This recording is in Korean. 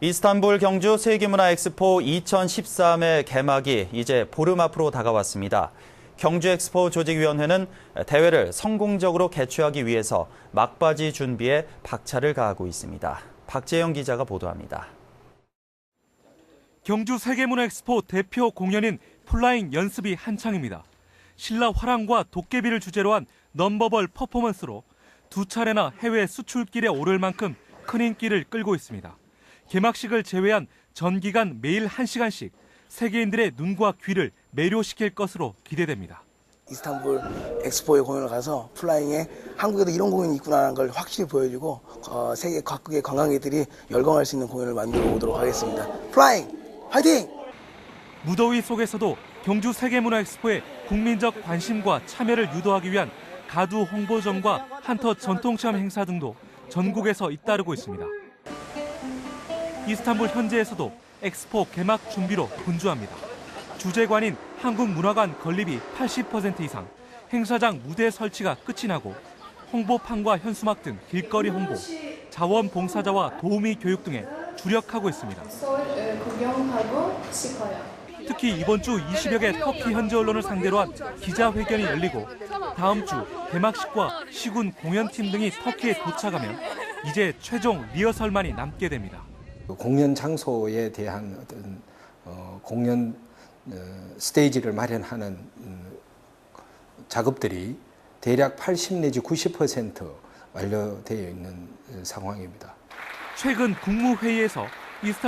이스탄불 경주 세계문화 엑스포 2013의 개막이 이제 보름 앞으로 다가왔습니다. 경주 엑스포 조직위원회는 대회를 성공적으로 개최하기 위해서 막바지 준비에 박차를 가하고 있습니다. 박재영 기자가 보도합니다. 경주 세계문화 엑스포 대표 공연인 플라잉 연습이 한창입니다. 신라 화랑과 도깨비를 주제로 한 넘버벌 퍼포먼스로 두 차례나 해외 수출길에 오를 만큼 큰 인기를 끌고 있습니다. 개막식을 제외한 전 기간 매일 1시간씩 세계인들의 눈과 귀를 매료시킬 것으로 기대됩니다. 이스탄불 엑스포에 공연을 가서 플라잉에 한국에도 이런 공연이 있구나라는 걸 확실히 보여주고 어, 세계 각국의 관광객들이 열광할 수 있는 공연을 만들어 보도록 하겠습니다. 플라잉 화이팅! 무더위 속에서도 경주 세계문화 엑스포에 국민적 관심과 참여를 유도하기 위한 가두 홍보점과 한터 전통체험 행사 등도 전국에서 잇따르고 있습니다. 이스탄불 현지에서도 엑스포 개막 준비로 분주합니다. 주재관인 한국문화관 건립이 80% 이상, 행사장 무대 설치가 끝이 나고 홍보판과 현수막 등 길거리 홍보, 자원봉사자와 도우미 교육 등에 주력하고 있습니다. 특히 이번 주 20여 개 터키 현지 언론을 상대로 한 기자회견이 열리고 다음 주 개막식과 시군 공연팀 등이 터키에 도착하면 이제 최종 리허설만이 남게 됩니다. 그 공연 장소에 대한 어떤 어, 공연 어, 스테이지를 마련하는 음, 작업들이 대략 80 내지 90% 완료되어 있는 어, 상황입니다. 최근 국무회의에서 이스탄